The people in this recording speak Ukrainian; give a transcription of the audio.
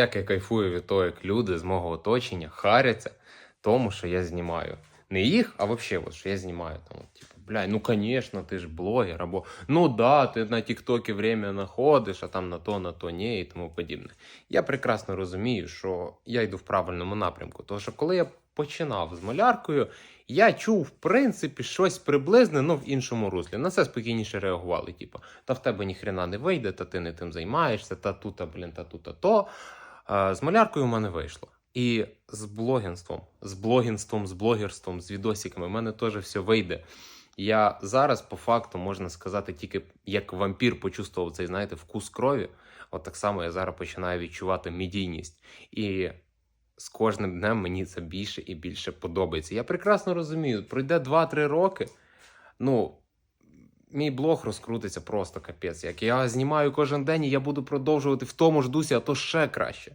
Як я кайфую від того, як люди з мого оточення харяться тому, що я знімаю. Не їх, а взагалі, от, що я знімаю. Там, от, типу, бля, ну звісно, ти ж блогер, або ну да, ти на Тіктокі время знаходиш, а там на то, на то ні, і тому подібне. Я прекрасно розумію, що я йду в правильному напрямку. Тому що коли я починав з маляркою, я чув, в принципі, щось приблизне, ну в іншому руслі. На це спокійніше реагували. Типу, та в тебе ніхрена не вийде, та ти не тим займаєшся, та тут, блін, та тут, та то. З маляркою в мене вийшло. І з блогінством, з блогінством, з блогерством, з відосиками в мене теж все вийде. Я зараз, по факту, можна сказати, тільки як вампір почувствував цей, знаєте, вкус крові. От так само я зараз починаю відчувати медійність. І з кожним днем мені це більше і більше подобається. Я прекрасно розумію, пройде 2-3 роки. Ну, мій блог розкрутиться просто капець. Як я знімаю кожен день, і я буду продовжувати в тому ж дусі, а то ще краще.